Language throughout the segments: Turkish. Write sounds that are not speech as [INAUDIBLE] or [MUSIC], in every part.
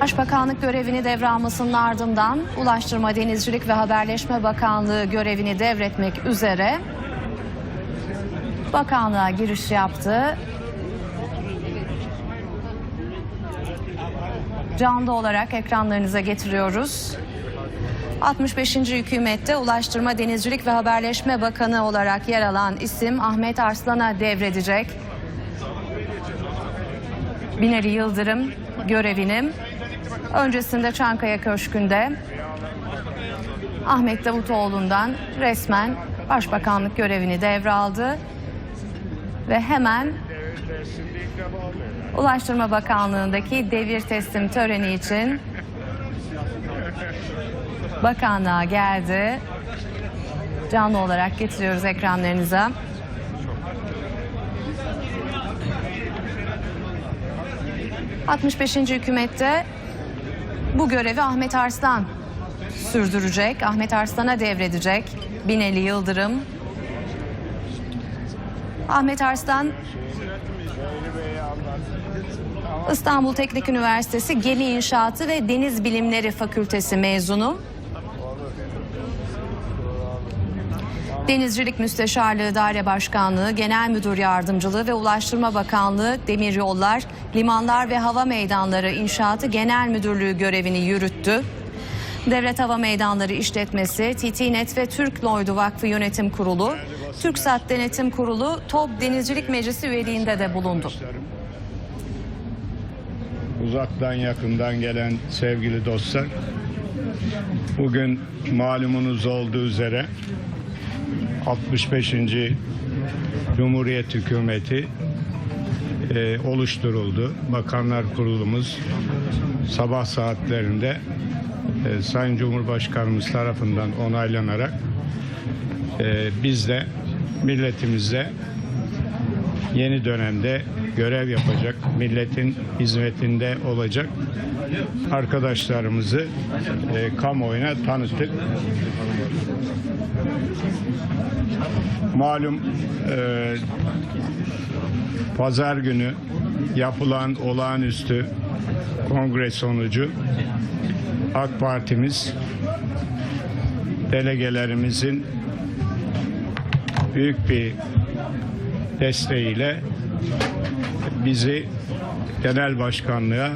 Başbakanlık görevini devralmasının ardından Ulaştırma, Denizcilik ve Haberleşme Bakanlığı görevini devretmek üzere bakanlığa giriş yaptı. Canlı olarak ekranlarınıza getiriyoruz. 65. hükümette Ulaştırma, Denizcilik ve Haberleşme Bakanı olarak yer alan isim Ahmet Arslan'a devredecek. Binali Yıldırım görevini öncesinde Çankaya Köşkü'nde Ahmet Davutoğlu'ndan resmen başbakanlık görevini devraldı ve hemen Ulaştırma Bakanlığı'ndaki devir teslim töreni için bakanlığa geldi. Canlı olarak getiriyoruz ekranlarınıza. ...65. hükümette bu görevi Ahmet Arslan sürdürecek. Ahmet Arslan'a devredecek. Binali Yıldırım. Ahmet Arslan İstanbul Teknik Üniversitesi Gemi İnşaatı ve Deniz Bilimleri Fakültesi mezunu. Denizcilik Müsteşarlığı Daire Başkanlığı, Genel Müdür Yardımcılığı ve Ulaştırma Bakanlığı Demiryollar, Limanlar ve Hava Meydanları İnşaatı Genel Müdürlüğü görevini yürüttü. Devlet Hava Meydanları İşletmesi, TTNet ve Türk Lloyd Vakfı Yönetim Kurulu, TürkSat Denetim Kurulu, TOB Denizcilik Meclisi üyeliğinde de bulundu. Uzaktan yakından gelen sevgili dostlar. Bugün malumunuz olduğu üzere 65. Cumhuriyet Hükümeti e, oluşturuldu. Bakanlar Kurulumuz sabah saatlerinde e, Sayın Cumhurbaşkanımız tarafından onaylanarak e, biz de milletimizde yeni dönemde görev yapacak, milletin hizmetinde olacak arkadaşlarımızı e, kamuoyuna tanıttık. Malum e, pazar günü yapılan olağanüstü kongre sonucu AK Partimiz delegelerimizin büyük bir desteğiyle bizi genel başkanlığa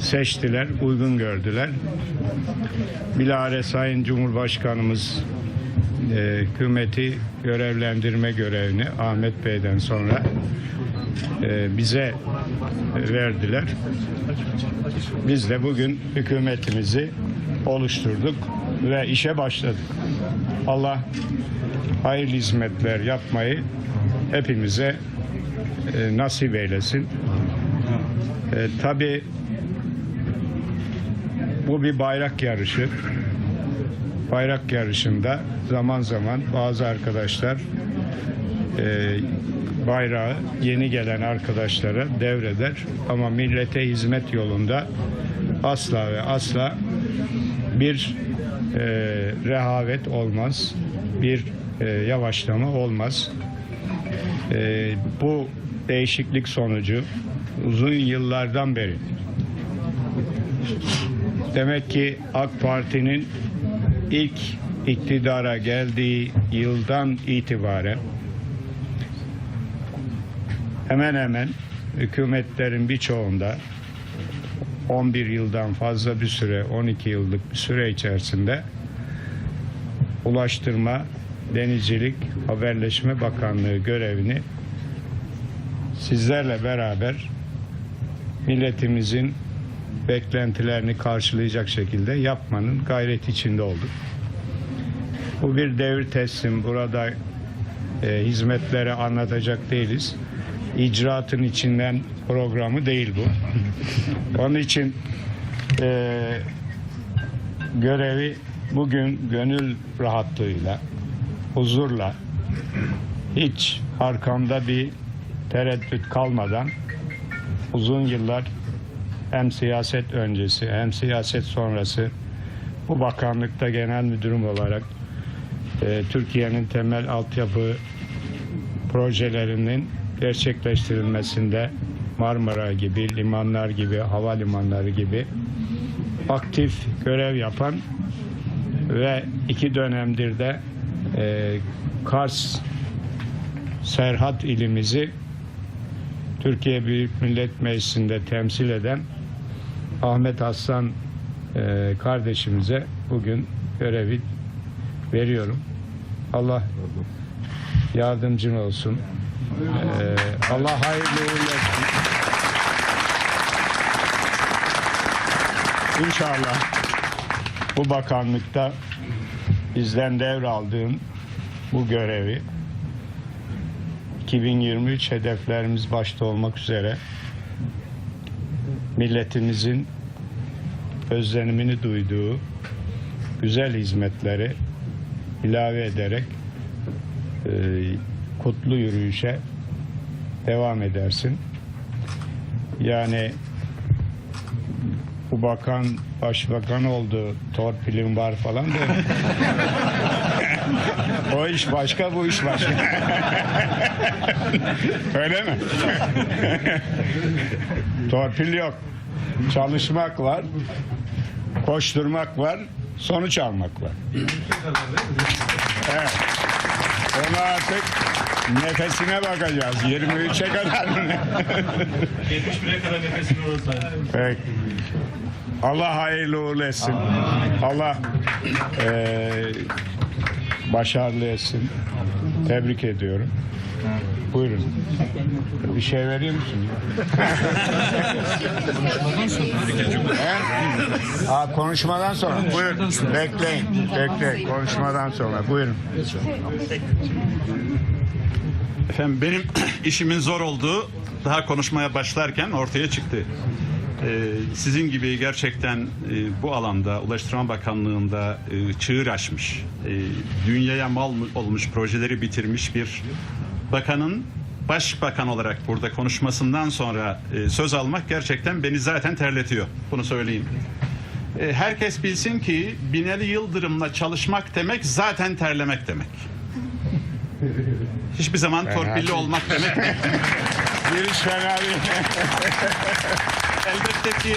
seçtiler, uygun gördüler. Bilare Sayın Cumhurbaşkanımız e, hükümeti görevlendirme görevini Ahmet Bey'den sonra e, bize verdiler. Biz de bugün hükümetimizi oluşturduk ve işe başladık. Allah hayırlı hizmetler yapmayı hepimize e, nasip eylesin. E, Tabi bu bir bayrak yarışı. Bayrak yarışında zaman zaman bazı arkadaşlar e, bayrağı yeni gelen arkadaşlara devreder ama millete hizmet yolunda asla ve asla bir e, rehavet olmaz, bir e, yavaşlama olmaz. E, bu değişiklik sonucu uzun yıllardan beri. Demek ki AK Parti'nin ilk iktidara geldiği yıldan itibaren hemen hemen hükümetlerin birçoğunda 11 yıldan fazla bir süre, 12 yıllık bir süre içerisinde Ulaştırma, Denizcilik, Haberleşme Bakanlığı görevini sizlerle beraber milletimizin beklentilerini karşılayacak şekilde yapmanın gayret içinde olduk. Bu bir devir teslim. Burada e, hizmetleri anlatacak değiliz. İcraatın içinden programı değil bu. [LAUGHS] Onun için e, görevi bugün gönül rahatlığıyla, huzurla, hiç arkamda bir tereddüt kalmadan uzun yıllar hem siyaset öncesi hem siyaset sonrası bu bakanlıkta genel müdürüm olarak e, Türkiye'nin temel altyapı projelerinin gerçekleştirilmesinde Marmara gibi, limanlar gibi, havalimanları gibi aktif görev yapan ve iki dönemdir de e, Kars Serhat ilimizi Türkiye Büyük Millet Meclisi'nde temsil eden Ahmet Aslan e, kardeşimize bugün görevi veriyorum. Allah yardımcın olsun. E, Allah hayırlı uğurlu. İnşallah bu bakanlıkta bizden devraldığın bu görevi 2023 hedeflerimiz başta olmak üzere milletimizin özlenimini duyduğu güzel hizmetleri ilave ederek e, kutlu yürüyüşe devam edersin. Yani bu bakan başbakan oldu, torpilim var falan da [LAUGHS] o iş başka, bu iş başka. [LAUGHS] [LAUGHS] Öyle mi? [LAUGHS] Torpil yok. Çalışmak var. Koşturmak var. Sonuç almak var. Evet. Onu artık nefesine bakacağız. 23'e kadar [LAUGHS] mı? 71'e kadar nefesini orası. Peki. Allah hayırlı uğurlu etsin. Allah eee başarılı etsin. Tebrik ediyorum. Buyurun. Bir şey vereyim misin? Aa, konuşmadan sonra. Buyurun. Bekleyin. Bekleyin. Konuşmadan sonra. Buyurun. Efendim benim [CLEARS THROAT] işimin zor olduğu daha konuşmaya başlarken ortaya çıktı. Ee, sizin gibi gerçekten e, bu alanda Ulaştırma Bakanlığı'nda e, çığır açmış, e, dünyaya mal olmuş projeleri bitirmiş bir bakanın başbakan olarak burada konuşmasından sonra söz almak gerçekten beni zaten terletiyor. Bunu söyleyeyim. E, herkes bilsin ki Binali Yıldırım'la çalışmak demek zaten terlemek demek. Hiçbir zaman torpilli olmak demek. [LAUGHS] Giriş fena değil. Elbette ki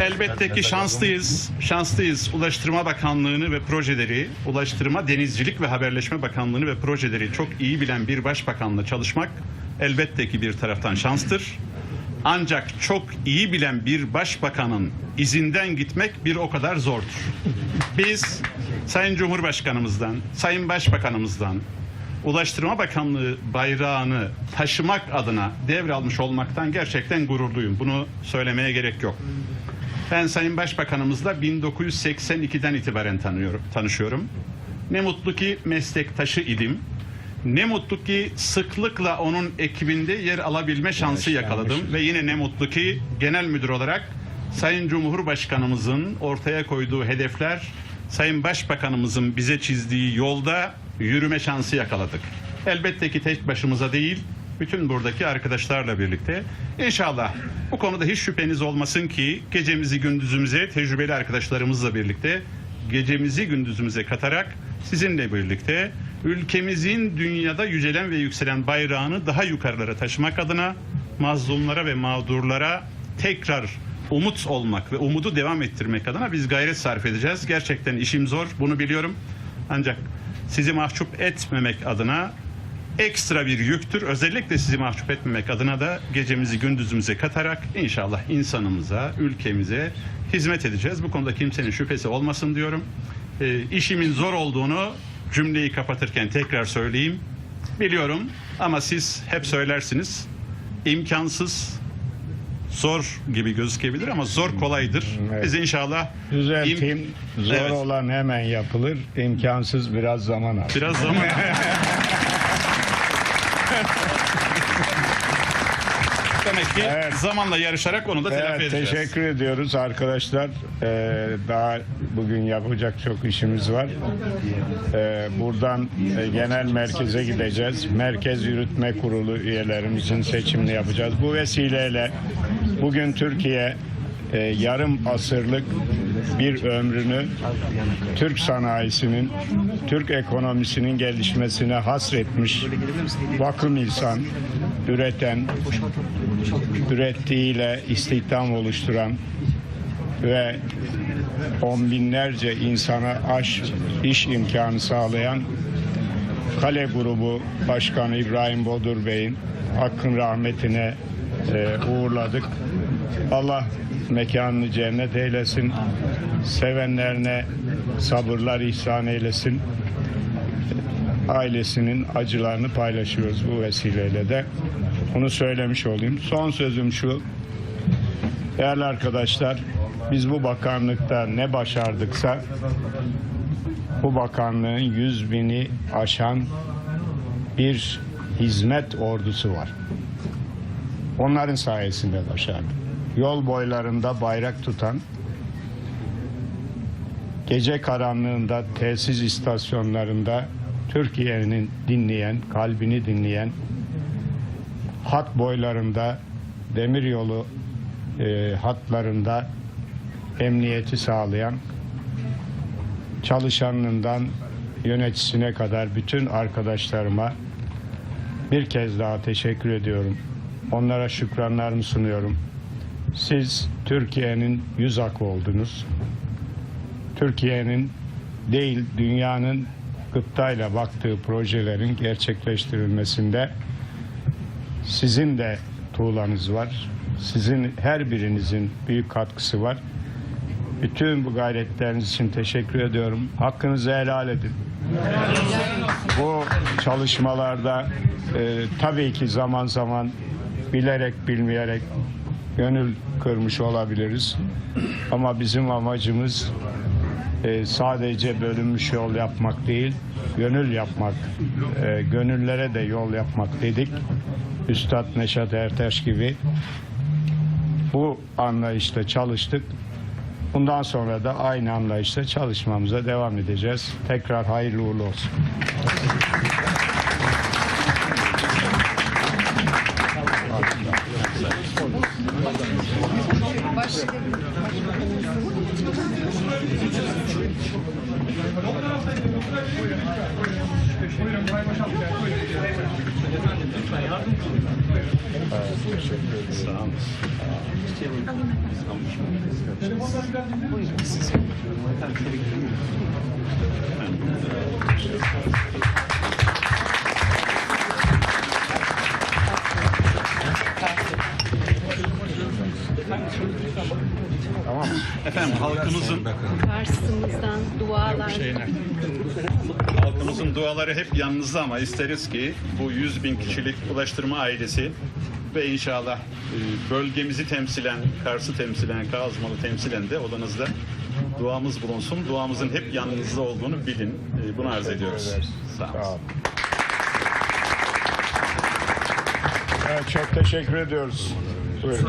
elbette ki şanslıyız. Şanslıyız. Ulaştırma Bakanlığı'nı ve projeleri, Ulaştırma Denizcilik ve Haberleşme Bakanlığı'nı ve projeleri çok iyi bilen bir başbakanla çalışmak elbette ki bir taraftan şanstır. Ancak çok iyi bilen bir başbakanın izinden gitmek bir o kadar zordur. Biz Sayın Cumhurbaşkanımızdan, Sayın Başbakanımızdan, Ulaştırma Bakanlığı bayrağını taşımak adına devralmış olmaktan gerçekten gururluyum. Bunu söylemeye gerek yok. Ben Sayın Başbakanımızla 1982'den itibaren tanıyorum, tanışıyorum. Ne mutlu ki meslektaşı idim. Ne mutlu ki sıklıkla onun ekibinde yer alabilme şansı yakaladım ve yine ne mutlu ki genel müdür olarak Sayın Cumhurbaşkanımızın ortaya koyduğu hedefler Sayın Başbakanımızın bize çizdiği yolda yürüme şansı yakaladık. Elbette ki tek başımıza değil, bütün buradaki arkadaşlarla birlikte. İnşallah bu konuda hiç şüpheniz olmasın ki gecemizi gündüzümüze tecrübeli arkadaşlarımızla birlikte gecemizi gündüzümüze katarak sizinle birlikte ülkemizin dünyada yücelen ve yükselen bayrağını daha yukarılara taşımak adına mazlumlara ve mağdurlara tekrar umut olmak ve umudu devam ettirmek adına biz gayret sarf edeceğiz. Gerçekten işim zor, bunu biliyorum. Ancak sizi mahcup etmemek adına ekstra bir yüktür. Özellikle sizi mahcup etmemek adına da gecemizi gündüzümüze katarak inşallah insanımıza, ülkemize hizmet edeceğiz. Bu konuda kimsenin şüphesi olmasın diyorum. Ee, işimin zor olduğunu cümleyi kapatırken tekrar söyleyeyim. Biliyorum ama siz hep söylersiniz. İmkansız, zor gibi gözükebilir ama zor kolaydır. Evet. Biz inşallah Düzelteyim. im- Zor Evet. olan hemen yapılır. İmkansız biraz zaman alır. Biraz zaman. [LAUGHS] Demek ki Evet. zamanla yarışarak onu da telafi Evet, edeceğiz. teşekkür ediyoruz arkadaşlar. Ee, daha bugün yapacak çok işimiz var. Ee, buradan e, genel merkeze gideceğiz. Merkez Yürütme Kurulu üyelerimizin seçimini yapacağız. Bu vesileyle bugün Türkiye e, yarım asırlık bir ömrünü Türk sanayisinin, Türk ekonomisinin gelişmesine hasretmiş vakıf insan, üreten, ürettiğiyle istihdam oluşturan ve on binlerce insana aş, iş imkanı sağlayan Kale Grubu Başkanı İbrahim Bodur Bey'in hakkın rahmetine e, uğurladık. Allah mekanını cennet eylesin. Sevenlerine sabırlar ihsan eylesin. Ailesinin acılarını paylaşıyoruz bu vesileyle de. Onu söylemiş olayım. Son sözüm şu. Değerli arkadaşlar, biz bu bakanlıkta ne başardıksa bu bakanlığın yüz bini aşan bir hizmet ordusu var. Onların sayesinde başardık. Yol boylarında bayrak tutan, gece karanlığında tesis istasyonlarında Türkiye'nin dinleyen, kalbini dinleyen, hat boylarında, demiryolu e, hatlarında emniyeti sağlayan, çalışanından yöneticisine kadar bütün arkadaşlarıma bir kez daha teşekkür ediyorum. Onlara şükranlarımı sunuyorum. Siz Türkiye'nin yüz akı oldunuz. Türkiye'nin değil dünyanın gıptayla baktığı projelerin gerçekleştirilmesinde sizin de tuğlanız var. Sizin her birinizin büyük katkısı var. Bütün bu gayretleriniz için teşekkür ediyorum. Hakkınızı helal edin. Bu çalışmalarda e, tabii ki zaman zaman bilerek bilmeyerek gönül kırmış olabiliriz. Ama bizim amacımız e, sadece bölünmüş yol yapmak değil, gönül yapmak, e, gönüllere de yol yapmak dedik. Üstad Neşat Ertaş gibi bu anlayışla çalıştık. Bundan sonra da aynı anlayışla çalışmamıza devam edeceğiz. Tekrar hayırlı uğurlu olsun. Efendim halkımızın karşısımızdan dualar. halkımızın duaları hep yanınızda ama isteriz ki bu 100 bin kişilik ulaştırma ailesi ve inşallah e, bölgemizi temsilen, Kars'ı temsilen, Kazmalı temsilen de odanızda duamız bulunsun. Duamızın hep yanınızda olduğunu bilin. E, Bunu arz ediyoruz. Sağ olun. Sağ olun. Evet, çok teşekkür ediyoruz. Buyurun.